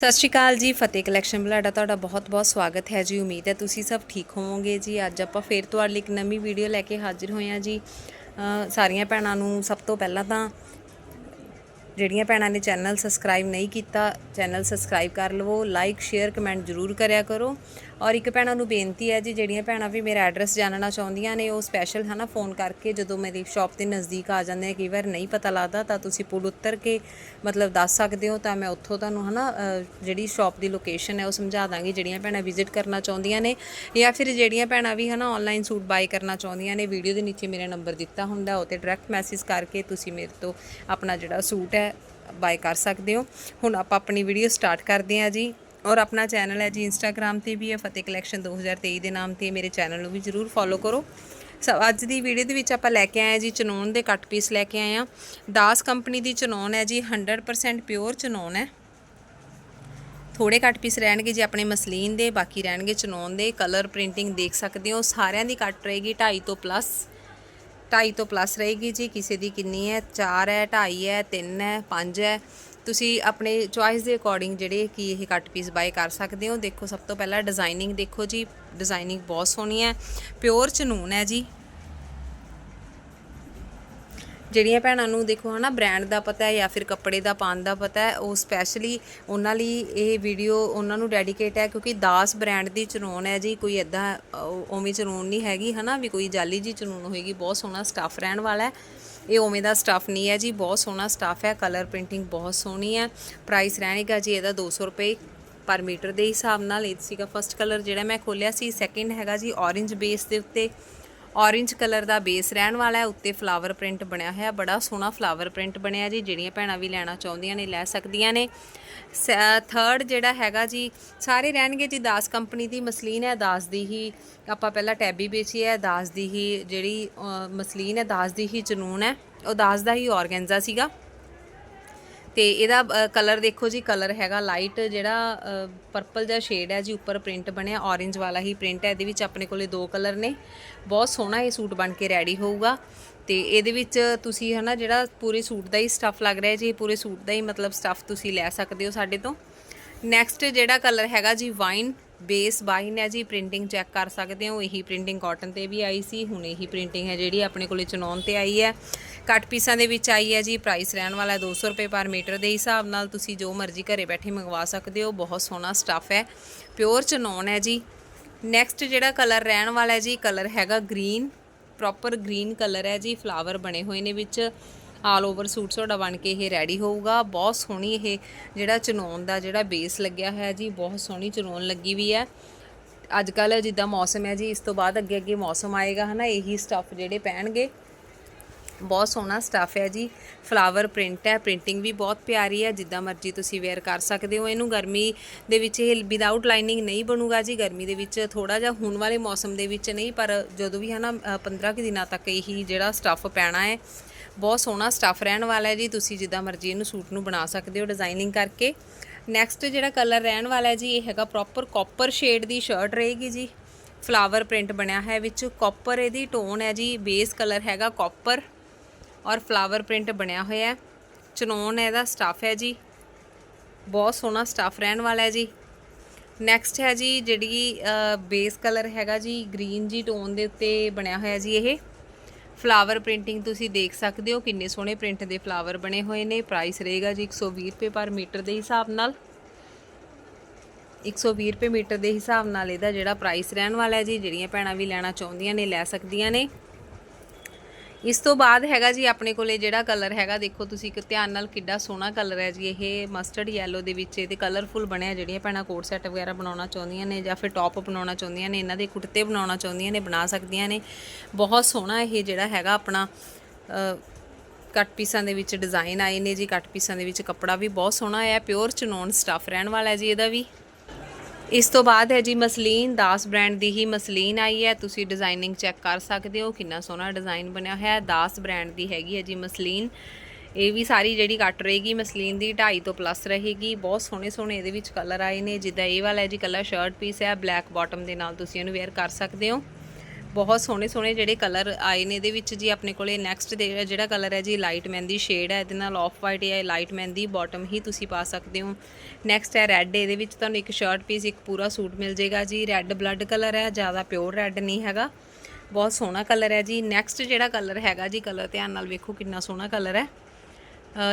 ਸਤਿ ਸ਼੍ਰੀ ਅਕਾਲ ਜੀ, ਫਤਿਹ ਕਲੈਕਸ਼ਨ ਬਲਾਡਾ ਤੁਹਾਡਾ ਬਹੁਤ-ਬਹੁਤ ਸਵਾਗਤ ਹੈ ਜੀ। ਉਮੀਦ ਹੈ ਤੁਸੀਂ ਸਭ ਠੀਕ ਹੋਵੋਗੇ ਜੀ। ਅੱਜ ਆਪਾਂ ਫੇਰ ਤੁਹਾਡੇ ਲਈ ਇੱਕ ਨਵੀਂ ਵੀਡੀਓ ਲੈ ਕੇ ਹਾਜ਼ਰ ਹੋਏ ਹਾਂ ਜੀ। ਸਾਰੀਆਂ ਭੈਣਾਂ ਨੂੰ ਸਭ ਤੋਂ ਪਹਿਲਾਂ ਤਾਂ ਜਿਹੜੀਆਂ ਭੈਣਾਂ ਨੇ ਚੈਨਲ ਸਬਸਕ੍ਰਾਈਬ ਨਹੀਂ ਕੀਤਾ ਚੈਨਲ ਸਬਸਕ੍ਰਾਈਬ ਕਰ ਲਵੋ ਲਾਈਕ ਸ਼ੇਅਰ ਕਮੈਂਟ ਜ਼ਰੂਰ ਕਰਿਆ ਕਰੋ। ਔਰ ਇੱਕ ਭੈਣਾਂ ਨੂੰ ਬੇਨਤੀ ਹੈ ਜੀ ਜਿਹੜੀਆਂ ਭੈਣਾਂ ਵੀ ਮੇਰਾ ਐਡਰੈਸ ਜਾਣਨਾ ਚਾਹੁੰਦੀਆਂ ਨੇ ਉਹ ਸਪੈਸ਼ਲ ਹਨਾ ਫੋਨ ਕਰਕੇ ਜਦੋਂ ਮੇਰੀ ਸ਼ਾਪ ਦੇ ਨਜ਼ਦੀਕ ਆ ਜਾਂਦੇ ਆ ਕਈ ਵਾਰ ਨਹੀਂ ਪਤਾ ਲੱਗਦਾ ਤਾਂ ਤੁਸੀਂ ਪੁਲ ਉੱਤਰ ਕੇ ਮਤਲਬ ਦੱਸ ਸਕਦੇ ਹੋ ਤਾਂ ਮੈਂ ਉੱਥੋਂ ਤੁਹਾਨੂੰ ਹਨਾ ਅ, ਜਿਹੜੀ ਸ਼ਾਪ ਦੀ ਲੋਕੇਸ਼ਨ ਹੈ ਉਹ ਸਮਝਾ ਦਾਂਗੀ ਜਿਹੜੀਆਂ ਭੈਣਾਂ ਵਿਜ਼ਿਟ ਕਰਨਾ ਚਾਹੁੰਦੀਆਂ ਨੇ ਜਾਂ ਫਿਰ ਜਿਹੜੀਆਂ ਭੈਣਾਂ ਵੀ ਹਨਾ ਆਨਲਾਈਨ ਸੂਟ ਬਾਈ ਕਰਨਾ ਚਾਹੁੰਦੀਆਂ ਨੇ ਵੀਡੀਓ ਦੇ ਨੀਚੇ ਮੇਰਾ ਨੰਬਰ ਦਿੱਤਾ ਹੁੰਦਾ ਉਹ ਤੇ ਡਾਇਰੈਕਟ ਮੈਸੇਜ ਕਰਕੇ ਤੁਸੀਂ ਮੇਰੇ ਤੋਂ ਆਪਣਾ ਜਿਹੜਾ ਸੂਟ ਹੈ ਬਾਏ ਕਰ ਸਕਦੇ ਹੋ। ਹੁਣ ਆਪਾਂ ਆਪਣੀ ਵੀਡੀਓ ਸਟਾਰਟ ਕਰਦੇ ਹਾਂ ਜੀ। ਔਰ ਆਪਣਾ ਚੈਨਲ ਹੈ ਜੀ ਇੰਸਟਾਗ੍ਰam ਤੇ ਵੀ ਹੈ ਫਤਿਹ ਕਲੈਕਸ਼ਨ 2023 ਦੇ ਨਾਮ ਤੇ। ਮੇਰੇ ਚੈਨਲ ਨੂੰ ਵੀ ਜਰੂਰ ਫੋਲੋ ਕਰੋ। ਸੋ ਅੱਜ ਦੀ ਵੀਡੀਓ ਦੇ ਵਿੱਚ ਆਪਾਂ ਲੈ ਕੇ ਆਏ ਹਾਂ ਜੀ ਚਨੋਨ ਦੇ ਕੱਟ ਪੀਸ ਲੈ ਕੇ ਆਏ ਹਾਂ। ਦਾਸ ਕੰਪਨੀ ਦੀ ਚਨੋਨ ਹੈ ਜੀ 100% ਪਿਓਰ ਚਨੋਨ ਹੈ। ਥੋੜੇ ਕੱਟ ਪੀਸ ਰਹਿਣਗੇ ਜੀ ਆਪਣੇ ਮਸਲੀਨ ਦੇ, ਬਾਕੀ ਰਹਿਣਗੇ ਚਨੋਨ ਦੇ। ਕਲਰ ਪ੍ਰਿੰਟਿੰਗ ਦੇਖ ਸਕਦੇ ਹੋ। ਸਾਰਿਆਂ ਦੀ ਕੱਟ ਰਹੇਗੀ 2.5 ਤੋਂ ਪਲੱਸ 2.5 ਤੋਂ ਪਲੱਸ ਰਹੇਗੀ ਜੀ, ਕਿਸੇ ਦੀ ਕਿੰਨੀ ਹੈ? 4 ਹੈ 2.5 ਹੈ 3 ਹੈ 5 ਹੈ। ਤੁਸੀਂ ਆਪਣੇ ਚੁਆਇਸ ਦੇ ਅਕੋਰਡਿੰਗ ਜਿਹੜੇ ਕੀ ਇਹ ਕੱਟ ਪੀਸ ਬਾਏ ਕਰ ਸਕਦੇ ਹੋ। ਦੇਖੋ ਸਭ ਤੋਂ ਪਹਿਲਾਂ ਡਿਜ਼ਾਈਨਿੰਗ ਦੇਖੋ ਜੀ। ਡਿਜ਼ਾਈਨਿੰਗ ਬਹੁਤ ਸੋਹਣੀ ਹੈ। ਪਿਓਰ ਚਨੂਨ ਹੈ ਜੀ। ਜਿਹੜੀਆਂ ਭੈਣਾਂ ਨੂੰ ਦੇਖੋ ਹਨਾ ਬ੍ਰਾਂਡ ਦਾ ਪਤਾ ਹੈ ਜਾਂ ਫਿਰ ਕੱਪੜੇ ਦਾ ਪਾਣ ਦਾ ਪਤਾ ਹੈ, ਉਹ ਸਪੈਸ਼ਲੀ ਉਹਨਾਂ ਲਈ ਇਹ ਵੀਡੀਓ ਉਹਨਾਂ ਨੂੰ ਡੈਡੀਕੇਟ ਹੈ ਕਿਉਂਕਿ ਦਾਸ ਬ੍ਰਾਂਡ ਦੀ ਚਨੋਨ ਹੈ ਜੀ, ਕੋਈ ਇਦਾਂ ਉਵੇਂ ਚਨੋਨ ਨਹੀਂ ਹੈਗੀ ਹਨਾ, ਵੀ ਕੋਈ ਜਾਲੀ ਜੀ ਚਨੋਨ ਹੋਏਗੀ, ਬਹੁਤ ਸੋਹਣਾ ਸਟੱਫ ਰਹਿਣ ਵਾਲਾ ਹੈ। ਇਹ ਉਵੇਂ ਦਾ ਸਟੱਫ ਨਹੀਂ ਹੈ ਜੀ, ਬਹੁਤ ਸੋਹਣਾ ਸਟੱਫ ਹੈ ਕਲਰ ਪ੍ਰਿੰਟਿੰਗ ਬਹੁਤ ਸੋਹਣੀ ਹੈ ਪ੍ਰਾਈਸ ਰਹਿਣੇਗਾ ਜੀ ਇਹਦਾ 200 ਰੁਪਏ ਪਰ ਮੀਟਰ ਦੇ ਹਿਸਾਬ ਨਾਲ, ਇਹ ਸੀਗਾ ਫਸਟ ਕਲਰ ਜਿਹੜਾ ਮੈਂ ਖੋਲਿਆ ਸੀ ਸੈਕਿੰਡ ਹੈਗਾ ਜੀ, orange ਬੇਸ ਦੇ ਉੱਤੇ। Orange ਕਲਰ ਦਾ ਬੇਸ ਰਹਿਣ ਵਾਲਾ ਹੈ, ਉੱਤੇ ਫਲਾਵਰ ਪ੍ਰਿੰਟ ਬਣਿਆ ਹੋਇਆ, ਬੜਾ ਸੋਹਣਾ ਫਲਾਵਰ ਪ੍ਰਿੰਟ ਬਣਿਆ ਜੀ, ਜਿਹੜੀਆਂ ਭੈਣਾਂ ਵੀ ਲੈਣਾ ਚਾਹੁੰਦੀਆਂ ਨੇ, ਲੈ ਸਕਦੀਆਂ ਨੇ। ਥਰਡ ਜਿਹੜਾ ਹੈਗਾ ਜੀ, ਸਾਰੇ ਰਹਿਣਗੇ ਜੀ, ਦਾਸ ਕੰਪਨੀ ਦੀ ਮਸਲੀਨ ਹੈ, ਦਾਸ ਦੀ ਹੀ, ਆਪਾਂ ਪਹਿਲਾਂ ਟੈਬੀ ਵੇਚੀ ਹੈ, ਦਾਸ ਦੀ ਹੀ ਜਿਹੜੀ ਮਸਲੀਨ ਹੈ, ਦਾਸ ਦੀ ਹੀ ਜਨੂਨ ਹੈ, ਉਹ ਦਾਸ ਦਾ ਹੀ ਆਰਗੈਂਜ਼ਾ ਸੀਗਾ। ਤੇ ਇਹਦਾ ਕਲਰ ਦੇਖੋ ਜੀ ਕਲਰ ਹੈਗਾ ਲਾਈਟ ਜਿਹੜਾ ਪਰਪਲ ਜਿਹਾ ਸ਼ੇਡ ਹੈ ਜੀ, ਉੱਪਰ ਪ੍ਰਿੰਟ ਬਣਿਆ, orange ਵਾਲਾ ਹੀ ਪ੍ਰਿੰਟ ਹੈ, ਇਹਦੇ ਵਿੱਚ ਆਪਣੇ ਕੋਲੇ ਦੋ ਕਲਰ ਨੇ। ਬਹੁਤ ਸੋਹਣਾ ਇਹ ਸੂਟ ਬਣ ਕੇ ਰੈਡੀ ਹੋਊਗਾ। ਤੇ ਇਹਦੇ ਵਿੱਚ ਤੁਸੀਂ ਹਨਾ, ਜਿਹੜਾ ਪੂਰੇ ਸੂਟ ਦਾ ਹੀ ਸਟੱਫ ਲੱਗ ਰਿਹਾ ਜੀ ਪੂਰੇ ਸੂਟ ਦਾ ਹੀ ਮਤਲਬ ਸਟੱਫ ਤੁਸੀਂ ਲੈ ਸਕਦੇ ਹੋ ਸਾਡੇ ਤੋਂ। ਨੈਕਸਟ ਜਿਹੜਾ ਕਲਰ ਹੈਗਾ ਜੀ ਵਾਈਨ ਬੇਸ ਬਾਈਨ ਹੈ ਜੀ ਪ੍ਰਿੰਟਿੰਗ ਚੈੱਕ ਕਰ ਸਕਦੇ ਹੋ। ਇਹੀ ਪ੍ਰਿੰਟਿੰਗ ਕਾਟਨ ਤੇ ਵੀ ਆਈ ਸੀ, ਹੁਣ ਇਹੀ ਪ੍ਰਿੰਟਿੰਗ ਹੈ ਜਿਹੜੀ ਆਪਣੇ ਕੋਲੇ ਚਨੌਨ ਤੇ ਆਈ ਹੈ। ਕੱਟ ਪੀਸਾਂ ਦੇ ਵਿੱਚ ਆਈ ਹੈ ਜੀ ਪ੍ਰਾਈਸ ਰਹਿਣ ਵਾਲਾ ਹੈ 200 ਰੁਪਏ ਪਰ ਮੀਟਰ ਦੇ ਹਿਸਾਬ ਨਾਲ। ਤੁਸੀਂ ਜੋ ਮਰਜ਼ੀ ਘਰੇ ਬੈਠੇ ਮੰਗਵਾ ਸਕਦੇ ਹੋ, ਬਹੁਤ ਸੋਹਣਾ ਸਟੱਫ ਹੈ। ਪਿਓਰ ਚਨੌਨ ਹੈ ਜੀ। ਨੈਕਸਟ ਜਿਹੜਾ ਕਲਰ ਰਹਿਣ ਵਾਲਾ ਹੈ ਜੀ ਕਲਰ ਹੈਗਾ ਗ੍ਰੀਨ ਪ੍ਰੋਪਰ ਗ੍ਰੀਨ ਕਲਰ ਹੈ ਜੀ ਫਲਾਵਰ ਬਣੇ ਹੋਏ ਨੇ ਵਿੱਚ। ਆਲ ਓਵਰ ਸੂਟ ਤੁਹਾਡਾ ਬਣ ਕੇ ਇਹ ਰੈਡੀ ਹੋਊਗਾ। ਬਹੁਤ ਸੋਹਣੀ ਇਹ ਜਿਹੜਾ ਚਨੌਨ ਦਾ ਜਿਹੜਾ ਬੇਸ ਲੱਗਿਆ ਹੋਇਆ ਜੀ ਬਹੁਤ ਸੋਹਣੀ ਚਨੌਨ ਲੱਗੀ ਵੀ ਹੈ। ਅੱਜ ਕੱਲ ਜਿੱਦਾਂ ਮੌਸਮ ਹੈ ਜੀ ਇਸ ਤੋਂ ਬਾਅਦ ਅੱਗੇ ਅੱਗੇ ਮੌਸਮ ਆਏਗਾ ਹਨਾ? ਇਹੀ ਸਟੱਫ ਜਿਹੜੇ ਪਹਿਨਗੇ ਬਹੁਤ ਸੋਹਣਾ ਸਟੱਫ ਹੈ ਜੀ। ਫਲਾਵਰ ਪ੍ਰਿੰਟ ਹੈ ਪ੍ਰਿੰਟਿੰਗ ਵੀ ਬਹੁਤ ਪਿਆਰੀ ਹੈ। ਜਿੱਦਾਂ ਮਰਜ਼ੀ ਤੁਸੀਂ ਵੇਅਰ ਕਰ ਸਕਦੇ ਹੋ। ਇਹਨੂੰ ਗਰਮੀ ਦੇ ਵਿੱਚ ਇਹ ਵਿਦਆਊਟ ਲਾਈਨਿੰਗ ਨਹੀਂ ਬਣੂਗਾ ਜੀ। ਗਰਮੀ ਦੇ ਵਿੱਚ ਥੋੜਾ ਜਿਹਾ ਹੁਣ ਵਾਲੇ ਮੌਸਮ ਦੇ ਵਿੱਚ ਨਹੀਂ ਪਰ ਜਦੋਂ ਵੀ ਹੈ ਨਾ ਅ, 15 ਕੁ ਦਿਨਾਂ ਤੱਕ ਇਹੀ ਜਿਹੜਾ ਸਟੱਫ ਪੈਣਾ ਹੈ ਬਹੁਤ ਸੋਹਣਾ ਸਟੱਫ ਰਹਿਣ ਵਾਲਾ ਹੈ ਜੀ, ਤੁਸੀਂ ਜਿੱਦਾਂ ਮਰਜ਼ੀ ਇਹਨੂੰ ਸੂਟ ਨੂੰ ਬਣਾ ਸਕਦੇ ਹੋ ਡਿਜ਼ਾਈਨਿੰਗ ਕਰਕੇ। ਨੈਕਸਟ ਜਿਹੜਾ ਕਲਰ ਰਹਿਣ ਵਾਲਾ ਹੈ ਜੀ, ਇਹ ਹੈਗਾ ਪ੍ਰੋਪਰ ਕਾਪਰ ਸ਼ੇਡ ਦੀ ਸ਼ਰਟ ਰਹੇਗੀ ਜੀ। ਫਲਾਵਰ ਪ੍ਰਿੰਟ ਬਣਿਆ ਹੈ ਵਿੱਚ ਕਾਪਰ ਇਹਦੀ ਟੋਨ ਹੈ ਜੀ ਬੇਸ ਕਲਰ ਹੈਗਾ ਕਾਪਰ ਔਰ ਫਲਾਵਰ ਪ੍ਰਿੰਟ ਬਣਿਆ ਹੋਇਆ ਹੈ। ਚਨੋਨ ਇਹਦਾ ਸਟੱਫ ਹੈ ਜੀ, ਬਹੁਤ ਸੋਹਣਾ ਸਟੱਫ ਰਹਿਣ ਵਾਲਾ ਹੈ ਜੀ। ਨੈਕਸਟ ਹੈ ਜੀ, ਜਿਹੜੀ ਬੇਸ ਕਲਰ ਹੈਗਾ ਜੀ ਗ੍ਰੀਨ ਜੀ ਟੋਨ ਦੇ ਉੱਤੇ ਬਣਿਆ ਹੋਇਆ ਜੀ ਇਹ। ਫਲਾਵਰ ਪ੍ਰਿੰਟਿੰਗ ਤੁਸੀਂ ਦੇਖ ਸਕਦੇ ਹੋ, ਕਿੰਨੇ ਸੋਹਣੇ ਪ੍ਰਿੰਟ ਦੇ ਫਲਾਵਰ ਬਣੇ ਹੋਏ ਨੇ ਪ੍ਰਾਈਸ ਰਹੇਗਾ ਜੀ 120 ਰੁਪਏ ਪਰ ਮੀਟਰ ਦੇ ਹਿਸਾਬ ਨਾਲ। 120 ਰੁਪਏ ਮੀਟਰ ਦੇ ਹਿਸਾਬ ਨਾਲ ਇਹਦਾ ਜਿਹੜਾ ਪ੍ਰਾਈਸ ਰਹਿਣ ਵਾਲਾ ਹੈ ਜੀ, ਜਿਹੜੀਆਂ ਭੈਣਾਂ ਵੀ ਲੈਣਾ ਚਾਹੁੰਦੀਆਂ ਨੇ, ਲੈ ਸਕਦੀਆਂ ਨੇ। ਇਸ ਤੋਂ ਬਾਅਦ ਹੈਗਾ ਜੀ ਆਪਣੇ ਕੋਲੇ ਜਿਹੜਾ ਕਲਰ ਹੈਗਾ, ਦੇਖੋ ਤੁਸੀਂ ਇੱਕ ਧਿਆਨ ਨਾਲ ਕਿੱਡਾ ਸੋਹਣਾ ਕਲਰ ਹੈ ਜੀ, ਇਹ ਮਸਟਰਡ ਯੈਲੋ ਦੇ ਵਿੱਚ, ਇਹਦੇ ਕਲਰਫੁਲ ਬਣਿਆ ਜਿਹੜੀਆਂ ਭੈਣਾਂ ਕੋਟ ਸੈੱਟ ਵਗੈਰਾ ਬਣਾਉਣਾ ਚਾਹੁੰਦੀਆਂ ਨੇ ਜਾਂ ਫਿਰ ਟੌਪ ਬਣਾਉਣਾ ਚਾਹੁੰਦੀਆਂ ਨੇ, ਇਹਨਾਂ ਦੇ ਕੁੜਤੇ ਬਣਾਉਣਾ ਚਾਹੁੰਦੀਆਂ ਨੇ, ਬਣਾ ਸਕਦੀਆਂ ਨੇ। ਬਹੁਤ ਸੋਹਣਾ ਇਹ ਜਿਹੜਾ ਹੈਗਾ ਆਪਣਾ ਕੱਟ ਪੀਸਾਂ ਦੇ ਵਿੱਚ ਡਿਜ਼ਾਈਨ ਆਏ ਨੇ ਜੀ ਕੱਟ ਪੀਸਾਂ ਦੇ ਵਿੱਚ ਕੱਪੜਾ ਵੀ ਬਹੁਤ ਸੋਹਣਾ ਹੈ ਪਿਓਰ ਚਨੋਨ ਸਟੱਫ ਰਹਿਣ ਵਾਲਾ ਹੈ ਜੀ ਇਹਦਾ ਵੀ। ਇਸ ਤੋਂ ਬਾਅਦ ਹੈ ਜੀ ਮਸਲੀਨ, ਦਾਸ ਬ੍ਰਾਂਡ ਦੀ ਹੀ ਮਸਲੀਨ ਆਈ ਹੈ। ਤੁਸੀਂ ਡਿਜ਼ਾਈਨਿੰਗ ਚੈੱਕ ਕਰ ਸਕਦੇ ਹੋ, ਕਿੰਨਾ ਸੋਹਣਾ ਡਿਜ਼ਾਈਨ ਬਣਿਆ ਹੋਇਆ ਹੈ। ਦਾਸ ਬ੍ਰਾਂਡ ਦੀ ਹੈਗੀ ਹੈ ਜੀ ਮਸਲੀਨ। ਇਹ ਵੀ ਸਾਰੀ ਜਿਹੜੀ ਕੱਟ ਰਹੇਗੀ, ਮਸਲੀਨ ਦੀ 2.5 ਤੋਂ ਪਲੱਸ ਰਹੇਗੀ। ਬਹੁਤ ਸੋਹਣੇ ਸੋਹਣੇ ਇਹਦੇ ਵਿੱਚ ਕਲਰ ਆਏ ਨੇ, ਜਿੱਦਾਂ ਇਹ ਵਾਲਾ ਹੈ ਜੀ ਕਲਰ ਸ਼ਰਟ ਪੀਸ ਹੈ ਬਲੈਕ ਬਾਟਮ ਦੇ ਨਾਲ ਤੁਸੀਂ ਇਹਨੂੰ ਵੇਅਰ ਕਰ ਸਕਦੇ ਹੋ। ਬਹੁਤ ਸੋਹਣੇ ਸੋਹਣੇ ਜਿਹੜੇ ਕਲਰ ਆਏ ਨੇ ਇਹਦੇ ਵਿੱਚ ਜੀ ਆਪਣੇ ਕੋਲੇ ਨੈਕਸਟ ਦੇ ਜਿਹੜਾ ਕਲਰ ਹੈ ਜੀ ਲਾਈਟ ਮਹਿੰਦੀ ਸ਼ੇਡ ਹੈ, ਇਹਦੇ ਨਾਲ ਆਫ ਵਾਈਟ ਜਾਂ ਲਾਈਟ ਮਹਿੰਦੀ ਬਾਟਮ ਹੀ ਤੁਸੀਂ ਪਾ ਸਕਦੇ ਹੋ। ਨੈਕਸਟ ਹੈ ਰੈੱਡ ਇਹਦੇ ਵਿੱਚ ਤੁਹਾਨੂੰ ਇੱਕ ਸ਼ਰਟ ਪੀਸ ਇੱਕ ਪੂਰਾ ਸੂਟ ਮਿਲ ਜਾਏਗਾ ਜੀ। ਰੈੱਡ ਬਲੱਡ ਕਲਰ ਹੈ, ਜ਼ਿਆਦਾ ਪਿਓਰ ਰੈੱਡ ਨਹੀਂ ਹੈਗਾ। ਬਹੁਤ ਸੋਹਣਾ ਕਲਰ ਹੈ ਜੀ। ਨੈਕਸਟ ਜਿਹੜਾ ਕਲਰ ਹੈਗਾ ਜੀ, ਕਲਰ ਧਿਆਨ ਨਾਲ ਵੇਖੋ ਕਿੰਨਾ ਸੋਹਣਾ ਕਲਰ ਹੈ।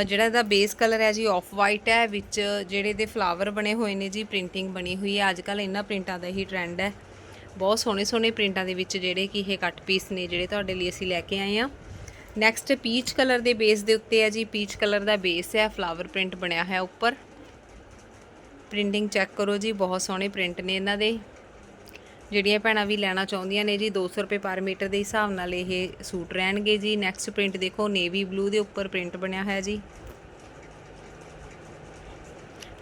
ਜਿਹੜਾ ਇਹਦਾ ਬੇਸ ਕਲਰ ਹੈ ਜੀ ਆਫ ਵਾਈਟ ਹੈ, ਵਿੱਚ ਜਿਹੜੇ ਇਹਦੇ ਫਲਾਵਰ ਬਣੇ ਹੋਏ ਨੇ ਜੀ ਪ੍ਰਿੰਟਿੰਗ ਬਣੀ ਹੋਈ ਹੈ। ਅੱਜ ਕੱਲ ਇਹਨਾਂ ਪ੍ਰਿੰਟਾਂ ਦਾ ਹੀ ਟ੍ਰੈਂਡ ਹੈ। ਬਹੁਤ ਸੋਹਣੇ ਸੋਹਣੇ ਪ੍ਰਿੰਟਾਂ ਦੇ ਵਿੱਚ ਜਿਹੜੇ ਕਿ ਇਹ ਕੱਟ ਪੀਸ ਨੇ ਜਿਹੜੇ ਤੁਹਾਡੇ ਲਈ ਅਸੀਂ ਲੈ ਕੇ ਆਏ ਆ ਨੈਕਸਟ ਪੀਚ ਕਲਰ ਦੇ ਬੇਸ ਦੇ ਉੱਤੇ ਹੈ ਜੀ। ਪੀਚ ਕਲਰ ਦਾ ਬੇਸ ਹੈ। ਫਲਾਵਰ ਪ੍ਰਿੰਟ ਬਣਿਆ ਹੈ ਉੱਪਰ। ਪ੍ਰਿੰਟਿੰਗ ਚੈੱਕ ਕਰੋ ਜੀ। ਬਹੁਤ ਸੋਹਣੇ ਪ੍ਰਿੰਟ ਨੇ ਇਹਨਾਂ ਦੇ। ਜਿਹੜੀਆਂ ਭੈਣਾਂ ਵੀ ਲੈਣਾ ਚਾਹੁੰਦੀਆਂ ਨੇ ਜੀ 200 ਰੁਪਏ ਪਰ ਮੀਟਰ ਦੇ ਹਿਸਾਬ ਨਾਲ ਇਹ ਸੂਟ ਰਹਿਣਗੇ ਜੀ। ਨੈਕਸਟ ਪ੍ਰਿੰਟ ਦੇਖੋ ਨੇਵੀ ਬਲੂ ਦੇ ਉੱਪਰ ਪ੍ਰਿੰਟ ਬਣਿਆ ਹੋਇਆ ਜੀ।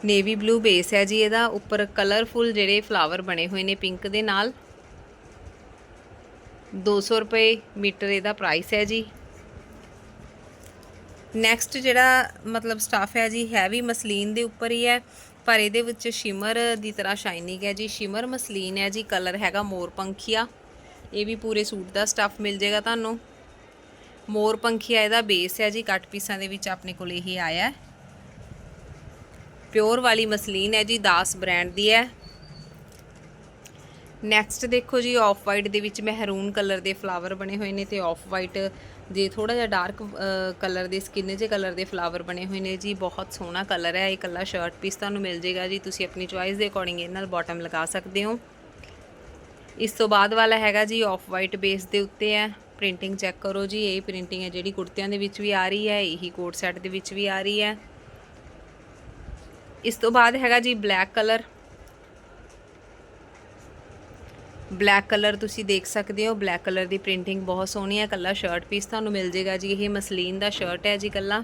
ਨੇਵੀ ਬਲੂ ਬੇਸ ਹੈ ਜੀ ਇਹਦਾ। ਉੱਪਰ ਕਲਰਫੁਲ ਜਿਹੜੇ ਫਲਾਵਰ ਬਣੇ ਹੋਏ ਨੇ ਪਿੰਕ ਦੇ ਨਾਲ। 200 ਰੁਪਏ ਮੀਟਰ ਇਹਦਾ ਪ੍ਰਾਈਸ ਹੈ ਜੀ। ਨੈਕਸਟ ਜਿਹੜਾ ਮਤਲਬ ਸਟਾਫ ਹੈ ਜੀ ਹੈਵੀ ਮਸਲੀਨ ਦੇ ਉੱਪਰ ਹੀ ਹੈ, ਪਰ ਇਹਦੇ ਵਿੱਚ ਸ਼ਿਮਰ ਦੀ ਤਰ੍ਹਾਂ ਸ਼ਾਈਨਿੰਗ ਹੈ ਜੀ। ਸ਼ਿਮਰ ਮਸਲੀਨ ਹੈ ਜੀ ਕਲਰ ਹੈਗਾ ਮੋਰ ਪੰਖੀਆ। ਇਹ ਵੀ ਪੂਰੇ ਸੂਟ ਦਾ ਸਟਾਫ ਮਿਲ ਜਾਏਗਾ ਤੁਹਾਨੂੰ। ਮੋਰ ਪੰਖੀਆ ਇਹਦਾ ਬੇਸ ਹੈ ਜੀ, ਕੱਟ ਪੀਸਾਂ ਦੇ ਵਿੱਚ ਆਪਣੇ ਕੋਲ ਇਹ ਆਇਆ ਪਿਓਰ ਵਾਲੀ ਮਸਲੀਨ ਹੈ ਜੀ, ਦਾਸ ਬ੍ਰਾਂਡ ਦੀ ਹੈ। ਨੈਕਸਟ ਦੇਖੋ ਜੀ ਆਫ ਵਾਈਟ ਦੇ ਵਿੱਚ ਮਹਿਰੂਨ ਕਲਰ ਦੇ ਫਲਾਵਰ ਬਣੇ ਹੋਏ ਨੇ ਤੇ ਆਫ ਵਾਈਟ ਦੇ ਥੋੜਾ ਜਿਹਾ ਡਾਰਕ ਕਲਰ ਦੇ ਸਕਿਨ ਜੇ ਕਲਰ ਦੇ ਫਲਾਵਰ ਬਣੇ ਹੋਏ ਨੇ ਜੀ। ਬਹੁਤ ਸੋਹਣਾ ਕਲਰ ਹੈ, ਇਹ ਇਕੱਲਾ ਸ਼ਰਟ ਪੀਸ ਤੁਹਾਨੂੰ ਮਿਲ ਜੇਗਾ ਜੀ। ਤੁਸੀਂ ਆਪਣੀ ਚੁਆਇਸ ਦੇ ਅਕੋਰਡਿੰਗ ਇਹ ਨਾਲ ਬਾਟਮ ਲਗਾ ਸਕਦੇ ਹੋ। ਇਸ ਤੋਂ ਬਾਅਦ ਵਾਲਾ ਹੈਗਾ ਜੀ ਆਫ ਵਾਈਟ ਬੇਸ ਦੇ ਉੱਤੇ ਹੈ। ਪ੍ਰਿੰਟਿੰਗ ਚੈੱਕ ਕਰੋ ਜੀ, ਇਹ ਪ੍ਰਿੰਟਿੰਗ ਹੈ ਜਿਹੜੀ ਕੁੜਤਿਆਂ ਦੇ ਵਿੱਚ ਵੀ ਆ ਰਹੀ ਹੈ, ਇਹੀ ਕੋਟ ਸੈਟ ਦੇ ਵਿੱਚ ਵੀ ਆ ਰਹੀ ਹੈ। ਇਸ ਤੋਂ ਬਾਅਦ ਹੈਗਾ ਜੀ ਬਲੈਕ ਕਲਰ ਬਲੈਕ ਕਲਰ ਤੁਸੀਂ ਦੇਖ ਸਕਦੇ ਹੋ। ਬਲੈਕ ਕਲਰ ਦੀ ਪ੍ਰਿੰਟਿੰਗ ਬਹੁਤ ਸੋਹਣੀ ਹੈ। ਕੱਲਾ ਸ਼ਰਟ ਪੀਸ ਤੁਹਾਨੂੰ ਮਿਲ ਜੇਗਾ ਜੀ। ਇਹ ਮਸਲੀਨ ਦਾ ਸ਼ਰਟ ਹੈ ਜੀ ਕੱਲਾ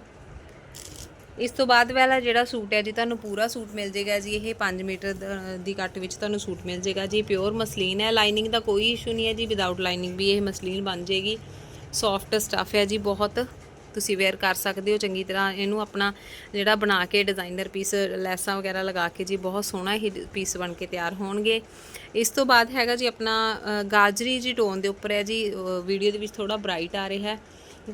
ਇਸ ਤੋਂ ਬਾਅਦ ਵਾਲਾ ਜਿਹੜਾ ਸੂਟ ਹੈ ਜੀ, ਤੁਹਾਨੂੰ ਪੂਰਾ ਸੂਟ ਮਿਲ ਜੇਗਾ ਜੀ। ਇਹ 5 ਮੀਟਰ ਦੀ ਕੱਟ ਵਿੱਚ ਤੁਹਾਨੂੰ ਸੂਟ ਮਿਲ ਜੇਗਾ ਜੀ। ਪਿਓਰ ਮਸਲੀਨ ਹੈ। ਲਾਈਨਿੰਗ ਦਾ ਕੋਈ ਇਸ਼ੂ ਨਹੀਂ ਹੈ ਜੀ। ਵਿਦਆਊਟ ਲਾਈਨਿੰਗ ਵੀ ਇਹ ਮਸਲੀਨ ਬਣ ਜੇਗੀ ਸੌਫਟ ਸਟਫ ਹੈ ਜੀ ਬਹੁਤ। ਤੁਸੀਂ ਵੇਅਰ ਕਰ ਸਕਦੇ ਹੋ, ਚੰਗੀ ਤਰ੍ਹਾਂ ਇਹਨੂੰ ਆਪਣਾ ਜਿਹੜਾ ਬਣਾ ਕੇ ਡਿਜ਼ਾਈਨਰ ਪੀਸ ਲੈਸਾਂ ਵਗੈਰਾ ਲਗਾ ਕੇ ਜੀ, ਬਹੁਤ ਸੋਹਣਾ ਇਹ ਪੀਸ ਬਣ ਕੇ ਤਿਆਰ ਹੋਣਗੇ। ਇਸ ਤੋਂ ਬਾਅਦ ਹੈਗਾ ਜੀ ਆਪਣਾ ਗਾਜਰੀ ਜੀ ਟੋਨ ਦੇ ਉੱਪਰ ਹੈ ਜੀ ਵੀਡੀਓ ਦੇ ਵਿੱਚ ਥੋੜਾ ਬ੍ਰਾਈਟ ਆ ਰਿਹਾ ਹੈ।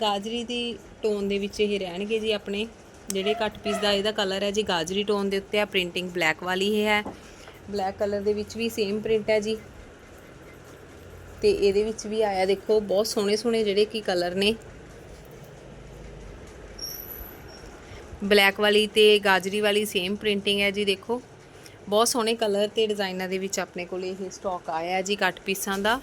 ਗਾਜਰੀ ਦੀ ਟੋਨ ਦੇ ਵਿੱਚ ਇਹ ਰਹਿਣਗੇ ਜੀ ਆਪਣੇ, ਜਿਹੜੇ ਕੱਟ ਪੀਸ ਦਾ ਇਹਦਾ ਕਲਰ ਹੈ ਜੀ, ਗਾਜਰੀ ਟੋਨ ਦੇ ਉੱਤੇ ਆ ਪ੍ਰਿੰਟਿੰਗ ਬਲੈਕ ਵਾਲੀ ਇਹ ਹੈ। ਬਲੈਕ ਕਲਰ ਦੇ ਵਿੱਚ ਵੀ ਸੇਮ ਪ੍ਰਿੰਟ ਹੈ ਜੀ। ਤੇ ਇਹਦੇ ਵਿੱਚ ਵੀ ਆਇਆ ਦੇਖੋ, ਬਹੁਤ ਸੋਹਣੇ ਸੋਹਣੇ ਜਿਹੜੇ ਕੀ ਕਲਰ ਨੇ। ਬਲੈਕ ਵਾਲੀ ਤੇ ਗਾਜਰੀ ਵਾਲੀ ਸੇਮ ਪ੍ਰਿੰਟਿੰਗ ਹੈ ਜੀ ਦੇਖੋ। ਬਹੁਤ ਸੋਹਣੇ ਕਲਰ ਤੇ ਡਿਜ਼ਾਈਨਾਂ ਦੇ ਵਿੱਚ ਆਪਣੇ ਕੋਲ ਇਹ ਸਟਾਕ ਆਇਆ ਜੀ ਕੱਟ ਪੀਸਾਂ ਦਾ।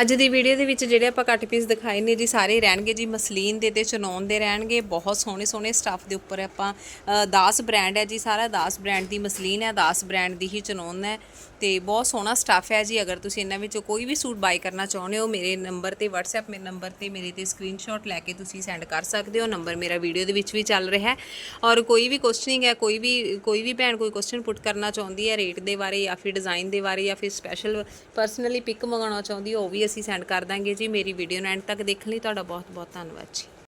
ਅੱਜ ਦੀ ਵੀਡੀਓ ਦੇ ਵਿੱਚ ਜਿਹੜੇ ਆਪਾਂ ਕੱਟ ਪੀਸ ਦਿਖਾਏ ਨੇ ਜੀ ਸਾਰੇ ਰਹਿਣਗੇ ਜੀ ਮਸਲੀਨ ਦੇ ਤੇ ਚਨੌਨ ਦੇ ਰਹਿਣਗੇ। ਬਹੁਤ ਸੋਹਣੇ ਸੋਹਣੇ ਸਟੱਫ ਦੇ ਉੱਪਰ ਆਪਾਂ ਅ, ਦਾਸ ਬ੍ਰਾਂਡ ਹੈ ਜੀ ਸਾਰਾ ਦਾਸ ਬ੍ਰਾਂਡ ਦੀ ਮਸਲੀਨ ਹੈ ਦਾਸ ਬ੍ਰਾਂਡ ਦੀ ਹੀ ਚਨੌਨ ਹੈ। ਤੇ ਬਹੁਤ ਸੋਹਣਾ ਸਟੱਫ ਹੈ ਜੀ। ਅਗਰ ਤੁਸੀਂ ਇਹਨਾਂ ਵਿੱਚੋਂ ਕੋਈ ਵੀ ਸੂਟ ਬਾਈ ਕਰਨਾ ਚਾਹੁੰਦੇ ਹੋ, ਮੇਰੇ ਨੰਬਰ ਤੇ WhatsApp, ਮੇਰੇ ਨੰਬਰ ਤੇ ਮੇਰੇ ਤੇ ਸਕਰੀਨਸ਼ਾਟ ਲੈ ਕੇ ਤੁਸੀਂ ਸੈਂਡ ਕਰ ਸਕਦੇ ਹੋ। ਨੰਬਰ ਮੇਰਾ ਵੀਡੀਓ ਦੇ ਵਿੱਚ ਵੀ ਚੱਲ ਰਿਹਾ ਹੈ। ਔਰ ਕੋਈ ਵੀ ਕੁਐਸਚਨਿੰਗ ਹੈ, ਕੋਈ ਵੀ ਕੋਈ ਵੀ ਭੈਣ ਕੋਈ ਕੁਐਸਚਨ ਪੁੱਟ ਕਰਨਾ ਚਾਹੁੰਦੀ ਹੈ ਰੇਟ ਦੇ ਬਾਰੇ ਜਾਂ ਫਿਰ ਡਿਜ਼ਾਈਨ ਦੇ ਬਾਰੇ ਜਾਂ ਫਿਰ ਸਪੈਸ਼ਲ ਪਰਸਨਲੀ ਪਿਕ ਮੰਗਾਉਣਾ ਚਾਹੁੰਦੀ ਹੈ, ਉਹ ਵੀ ਅਸੀਂ ਸੈਂਡ ਕਰ ਦਾਂਗੇ ਜੀ। ਮੇਰੀ ਵੀਡੀਓ ਨੂੰ ਐਂਡ ਤੱਕ ਦੇਖਣ ਲਈ ਤੁਹਾਡਾ ਬਹੁਤ ਬਹੁਤ ਧੰਨਵਾਦ ਜੀ।